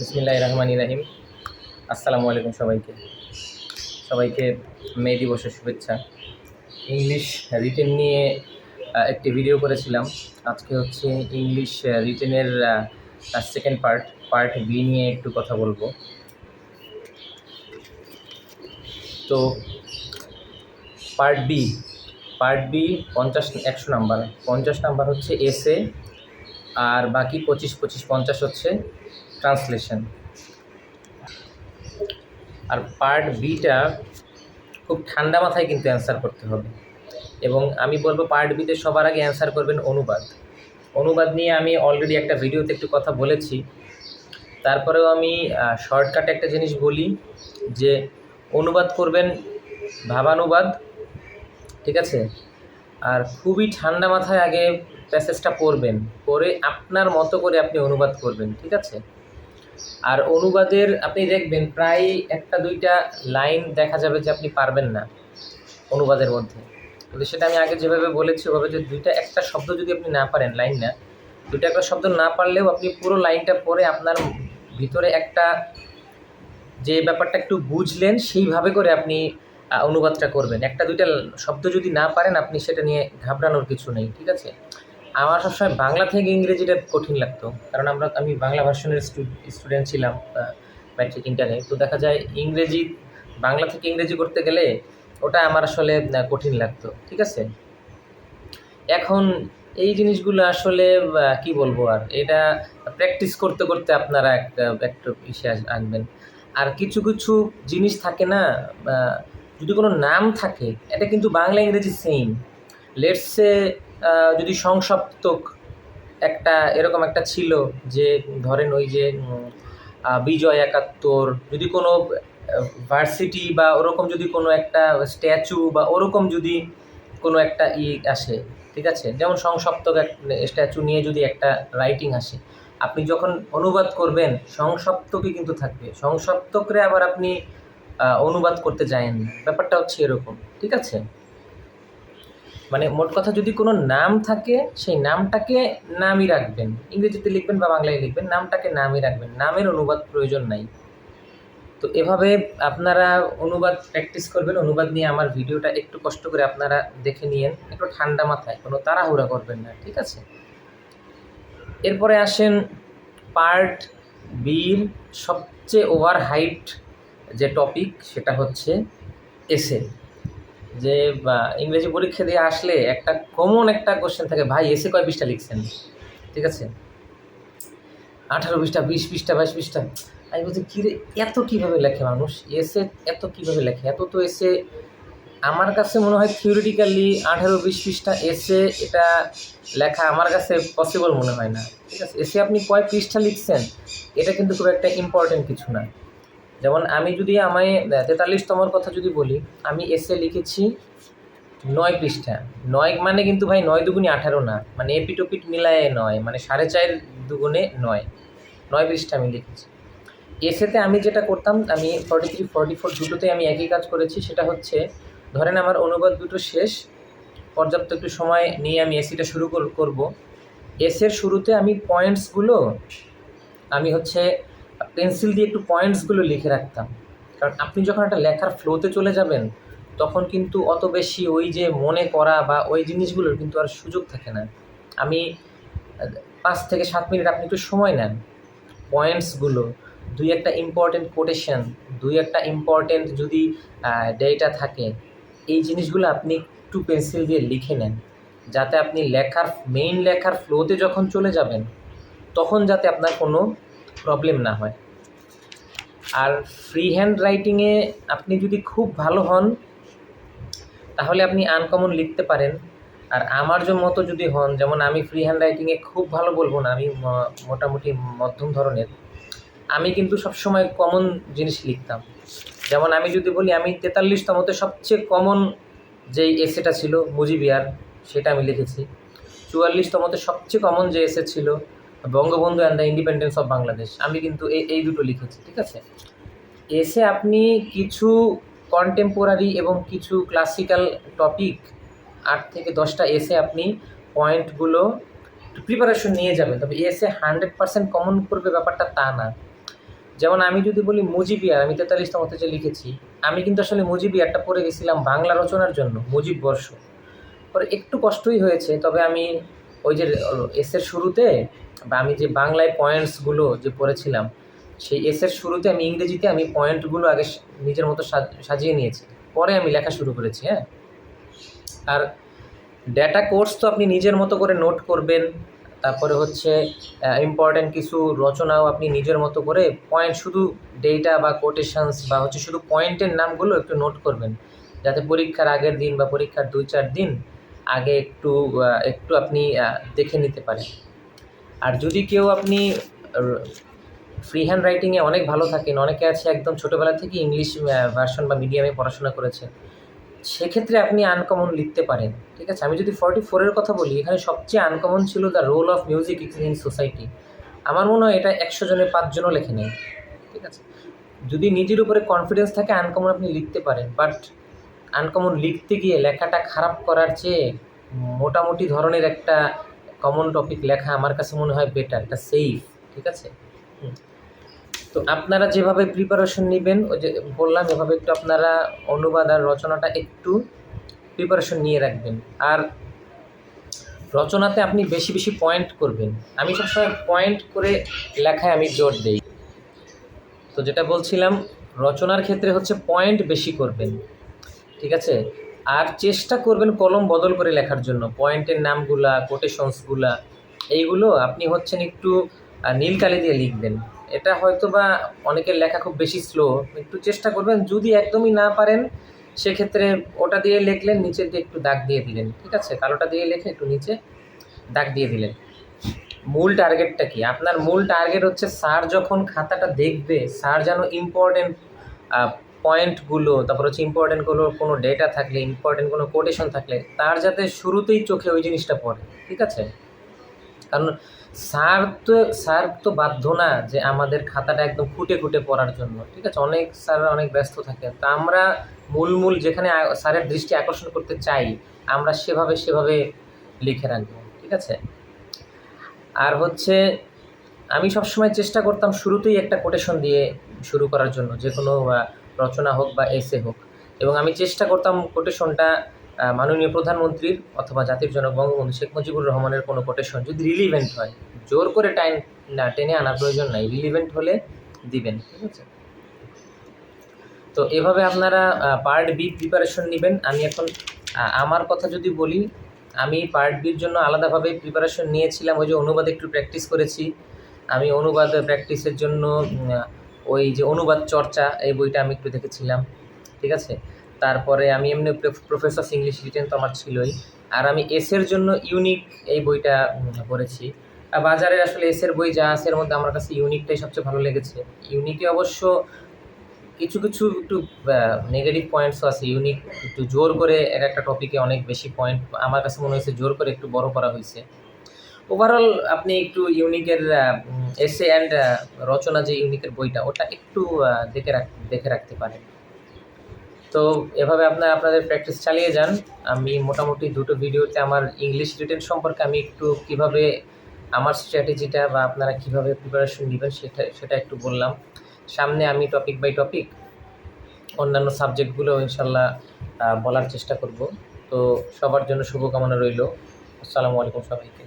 বিসমিল্লাহ রহমান রাহিম আসসালামু আলাইকুম সবাইকে। সবাইকে মে দিবসের শুভেচ্ছা। ইংলিশ রিটেন নিয়ে একটি ভিডিও করেছিলাম। আজকে হচ্ছে ইংলিশ রিটেনের সেকেন্ড পার্ট পার্ট বি নিয়ে একটু কথা বলব। তো পার্ট বি পার্ট বি পঞ্চাশ, একশো নাম্বার। পঞ্চাশ নাম্বার হচ্ছে এসে আর বাকি পঁচিশ পঁচিশ, পঞ্চাশ হচ্ছে ট্রান্সলেশন। আর পার্ট বিটা খুব ঠান্ডা মাথায় কিন্তু অ্যান্সার করতে হবে। এবং আমি বলব পার্ট বিতে সবার আগে অ্যান্সার করবেন অনুবাদ। অনুবাদ নিয়ে আমি অলরেডি একটা ভিডিওতে একটু কথা বলেছি। তারপরেও আমি শর্টকাটে একটা জিনিস বলি যে অনুবাদ করবেন ভাবানুবাদ, ঠিক আছে? আর খুবই ঠান্ডা মাথায় আগে প্যাসেজটা পড়বেন। পড়ে আপনার মতো করে আপনি অনুবাদ করবেন, ঠিক আছে? আর অনুবাদের আপনি দেখবেন প্রায় একটা, দুইটা লাইন দেখা যাবে যে আপনি পারবেন না অনুবাদের মধ্যে। কিন্তু সেটা আমি আগে যেভাবে বলেছি, ওভাবে যে দুইটা, একটা শব্দ যদি আপনি না পারেন, লাইন না, দুইটা, একটা শব্দ না পারলেও আপনি পুরো লাইনটা পড়ে আপনার ভিতরে একটা যে ব্যাপারটা একটু বুঝলেন, সেইভাবে করে আপনি অনুবাদটা করবেন। একটা, দুইটা শব্দ যদি না পারেন, আপনি সেটা নিয়ে ঘাবড়ানোর কিছু নেই, ঠিক আছে? আমার সবসময় বাংলা থেকে ইংরেজিটা কঠিন লাগতো। কারণ আমরা, আমি বাংলা ভার্সনের স্টুডেন্ট ছিলাম ম্যাট্রিক ইন্টারে। তো দেখা যায় ইংরেজি, বাংলা থেকে ইংরেজি করতে গেলে ওটা আমার আসলে কঠিন লাগতো। ঠিক আছে? এখন এই জিনিসগুলো আসলে কি বলব আর, এটা প্র্যাকটিস করতে করতে আপনারা একটা একটা ইসে আনবেন। আর কিছু কিছু জিনিস থাকে না যদি কোনো নাম থাকে, এটা কিন্তু বাংলা, ইংরেজি সেম লেটসে যদি সংসপ্তক একটা, এরকম একটা ছিল যে, ধরেন ওই যে বিজয় একাত্তর, যদি কোনো ভার্সিটি বা ওরকম যদি কোনো একটা স্ট্যাচু বা ওরকম যদি কোনো একটা ই আসে, ঠিক আছে? যেমন সংসপ্তক স্ট্যাচু নিয়ে যদি একটা রাইটিং আসে, আপনি যখন অনুবাদ করবেন সংসপ্তকই কিন্তু থাকবে। সংসপ্তকরে আবার আপনি অনুবাদ করতে যায়েন ব্যাপারটা হচ্ছে এরকম, ঠিক আছে? মানে মোট কথা যদি কোনো নাম থাকে, সেই নামটাকে নামই রাখবেন। ইংরেজিতে লিখবেন বা বাংলায় লিখবেন, নামটাকে নামই রাখবেন। নামের অনুবাদ প্রয়োজন নাই। তো এভাবে আপনারা অনুবাদ প্র্যাকটিস করবেন, অনুবাদ নিয়ে আমার ভিডিওটা একটু কষ্ট করে আপনারা দেখে নিয়েন। একটু ঠান্ডা মাথায়, কোনো তাড়াহুড়া করবেন না, ঠিক আছে? এরপরে আসেন পার্ট বির সবচেয়ে ওভার হাইট যে টপিক, সেটা হচ্ছে এসে যে ইংরেজি পরীক্ষা দিয়ে আসলে একটা কমন একটা কোশ্চেন থাকে, ভাই এসে কয় পৃষ্ঠা লিখছেন? ঠিক আছে? আঠারো পৃষ্ঠা, বিশ পৃষ্ঠা, বাইশ পৃষ্ঠা। আমি বলছি, কী রে, এত কীভাবে লেখে মানুষ? এসে এত কীভাবে লেখে? এত তো এসে আমার কাছে মনে হয় থিওরিটিক্যালি আঠারো, বিশ পৃষ্ঠা এসে এটা লেখা আমার কাছে পসিবল মনে হয় না। ঠিক আছে? এসে আপনি কয় পৃষ্ঠা লিখছেন? এটা কিন্তু খুব একটা ইম্পর্টেন্ট কিছু না। যেমন আমি যদি আমায় তেতাল্লিশতমর কথা যদি বলি, আমি এসে লিখেছি নয় পৃষ্ঠা। নয় মানে কিন্তু ভাই নয় দুগুণে আঠারো না মানে এপিটোপিট মিলায়ে নয় মানে সাড়ে চার দুগুণে নয়। নয় পৃষ্ঠা আমি লিখেছি। এসেতে আমি যেটা করতাম, আমি ফর্টি থ্রি ফর্টি ফোর দুটোতে আমি একই কাজ করেছি, সেটা হচ্ছে, ধরেন আমার অনুবাদ দুটো শেষ, পর্যাপ্ত একটু সময় নিয়ে আমি এসিটা শুরু কর- করব। এসের শুরুতে আমি পয়েন্টসগুলো আমি হচ্ছে পেন্সিল দিয়ে একটু পয়েন্টসগুলো লিখে রাখতাম। কারণ আপনি যখন একটা লেখার ফ্লোতে চলে যাবেন, তখন কিন্তু অত বেশি ওই যে মনে করা বা ওই জিনিসগুলোর কিন্তু আর সুযোগ থাকে না। আমি, পাঁচ থেকে সাত মিনিট আপনি একটু সময় নেন। পয়েন্টসগুলো, দুই একটা ইম্পর্টেন্ট কোটেশন দুই একটা ইম্পর্টেন্ট যদি ডেটা থাকে, এই জিনিসগুলো আপনি একটু পেন্সিল দিয়ে লিখে নেন। যাতে আপনি লেখার মেইন লেখার ফ্লোতে যখন চলে যাবেন, তখন যাতে আপনার কোনো প্রবলেম না হয়। আর ফ্রি হ্যান্ড রাইটিংয়ে আপনি যদি খুব ভালো হন, তাহলে আপনি আনকমন লিখতে পারেন। আর আমার যে মতো যদি হন, যেমন আমি ফ্রি হ্যান্ড রাইটিংয়ে খুব ভালো বলব না, আমি মোটামুটি মধ্যম ধরনের, আমি কিন্তু সবসময় কমন জিনিস লিখতাম। যেমন আমি যদি বলি, আমি তেতাল্লিশতমতে সবচেয়ে কমন যেই এসেটা ছিল, মুজিবিয়ার, সেটা আমি লিখেছি। চুয়াল্লিশতমতে সবচেয়ে কমন যে এসে ছিল Bangabandhu and the independence of Bangladesh আমি কিন্তু এই এই দুটো লিখেছি, ঠিক আছে? এসে আপনি কিছু কন্টেম্পোরারি এবং কিছু ক্লাসিক্যাল টপিক আট থেকে দশটা এসে আপনি পয়েন্টগুলো প্রিপারেশন নিয়ে যাবেন। তবে এসে হান্ড্রেড পার্সেন্ট কমন করবে ব্যাপারটা তা না। যেমন আমি যদি বলি মুজিবিয়ার আমি তেতাল্লিশতম যে লিখেছি, আমি কিন্তু আসলে মুজিবিয়ারটা পড়ে গেছিলাম বাংলা রচনার জন্য, মুজিব বর্ষ। পরে একটু কষ্টই হয়েছে, তবে আমি ওই যে এসের শুরুতে বা আমি যে বাংলায় পয়েন্টসগুলো যে পড়েছিলাম, সেই এসের শুরুতে আমি ইংরেজিতে আমি পয়েন্টগুলো আগে নিজের মতো সাজ- সাজিয়ে নিয়েছি। পরে আমি লেখা শুরু করেছি হ্যাঁ? আর ডেটা কোর্স তো আপনি নিজের মতো করে নোট করবেন, তারপরে হচ্ছে ইম্পর্ট্যান্ট কিছু রচনাও আপনি নিজের মতো করে পয়েন্ট শুধু ডেটা বা কোটেশনস বা হচ্ছে শুধু পয়েন্টের নামগুলো একটু নোট করবেন। যাতে পরীক্ষার আগের দিন বা পরীক্ষার দুই চার দিন আগে একটু একটু আপনি দেখে নিতে পারেন। আর যদি কেউ আপনি ফ্রি হ্যান্ড রাইটিংয়ে অনেক ভালো থাকেন, অনেকে আছে একদম ছোটোবেলা থেকে ইংলিশ ভার্সন বা মিডিয়ামে পড়াশোনা করেছেন সেক্ষেত্রে আপনি আনকমন লিখতে পারেন, ঠিক আছে? আমি যদি ফর্টি ফোরের কথা বলি, এখানে সবচেয়ে আনকমন ছিল the role of music in society আমার মনে হয় এটা একশো জনের পাঁচজনও লেখে নেই ঠিক আছে? যদি নিজের উপরে কনফিডেন্স থাকে আনকমন আপনি লিখতে পারেন বাট আনকমন লিখতে গিয়ে লেখাটা খারাপ করার চেয়ে মোটামুটি ধরনের একটা কমন টপিক লেখা আমার কাছে মনে হয় বেটার এটা সেফ ঠিক আছে। তো আপনারা যেভাবে প্রিপারেশন নেবেন, ওই যে বললাম, এভাবে একটু আপনারা অনুবাদ আর রচনাটা একটু প্রিপারেশন নিয়ে রাখবেন। আর রচনাতে আপনি বেশি বেশি পয়েন্ট করবেন। আমি সবসময় পয়েন্ট করে লেখায় আমি জোর দেই। তো যেটা বলছিলাম, রচনার ক্ষেত্রে হচ্ছে পয়েন্ট বেশি করবেন। ঠিক আছে? আর চেষ্টা করবেন কলম বদল করে লেখার জন্য। পয়েন্টের নামগুলা কোটেশনসগুলা এইগুলো আপনি হচ্ছেন একটু নীল কালি দিয়ে লিখবেন। এটা হয়তো বা অনেকের লেখা খুব বেশি স্লো একটু চেষ্টা করবেন। যদি একদমই না পারেন, সেক্ষেত্রে ওটা দিয়ে লিখলেন, নিচের দিয়ে একটু দাগ দিয়ে দিলেন। ঠিক আছে? কালোটা দিয়ে লেখে একটু নিচে দাগ দিয়ে দিলেন। মূল টার্গেটটা কি? আপনার মূল টার্গেট হচ্ছে স্যার যখন খাতাটা দেখবে স্যার যেন ইম্পর্টেন্ট পয়েন্টগুলো তারপর হচ্ছে ইম্পর্টেন্ট কোনো কোনো ডেটা থাকলে ইম্পর্টেন্ট কোনো কোটেশন থাকলে, তার যাতে শুরুতেই চোখে ওই জিনিসটা পড়ে, ঠিক আছে? কারণ স্যার তো স্যার তো বাধ্য না যে আমাদের খাতাটা একদম ফুটে ফুটে পড়ার জন্য, ঠিক আছে? অনেক স্যাররা অনেক ব্যস্ত থাকে। তা আমরা মূল মূল যেখানে স্যারের দৃষ্টি আকর্ষণ করতে চাই, আমরা সেভাবে সেভাবে লিখে রাখব, ঠিক আছে? আর হচ্ছে আমি সবসময় চেষ্টা করতাম শুরুতেই একটা কোটেশন দিয়ে শুরু করার জন্য, যে কোনো রচনা হোক বা এসে হোক। এবং আমি চেষ্টা করতাম কোটেশনটা মাননীয় প্রধানমন্ত্রীর অথবা জাতির জনক বঙ্গবন্ধু শেখ মুজিবুর রহমানের কোনো কোটেশন যদি রিলিভেন্ট হয়, জোর করে টাইম না টেনে আনার প্রয়োজন নাই রিলিভেন্ট হলে দিবেন, ঠিক আছে? তো এভাবে আপনারা পার্ট বি প্রিপারেশন নেবেন। আমি এখন আমার কথা যদি বলি, আমি পার্ট বির জন্য আলাদাভাবে প্রিপারেশন নিয়েছিলাম। ওই যে অনুবাদ একটু প্র্যাকটিস করেছি। আমি অনুবাদ প্র্যাকটিসের জন্য ওই যে অনুবাদ চর্চা, এই বইটা আমি একটু দেখেছিলাম, ঠিক আছে? তারপরে আমি এমনি প্রফেসর ইংলিশ রিটেন তো আমার ছিলই। আর আমি এসের জন্য ইউনিক এই বইটা পড়েছি। আর বাজারে আসলে এসের বই যা আছে, এর মধ্যে আমার কাছে ইউনিকটাই সবচেয়ে ভালো লেগেছে। ইউনিকে অবশ্য কিছু কিছু একটু নেগেটিভ পয়েন্টসও আছে। ইউনিক একটু জোর করে এক একটা টপিকে অনেক বেশি পয়েন্ট আমার কাছে মনে হয়েছে জোর করে একটু বড় করা হয়েছে। ওভারঅল আপনি একটু ইউনিকের এসে অ্যান্ড রচনা যে ইউনিকের বইটা, ওটা একটু দেখে রাখ, দেখে রাখতে পারেন। তো এভাবে আপনার আপনাদের প্র্যাকটিস চালিয়ে যান। আমি মোটামুটি দুটো ভিডিওতে আমার ইংলিশ রিটেন সম্পর্কে আমি একটু কীভাবে আমার স্ট্র্যাটেজিটা বা আপনারা কীভাবে প্রিপারেশন নেবেন সেটা সেটা একটু বললাম। সামনে আমি টপিক বাই টপিক অন্যান্য সাবজেক্টগুলো ইনশাল্লাহ বলার চেষ্টা করব। তো সবার জন্য শুভকামনা রইল। আসসালামু আলাইকুম সবাইকে।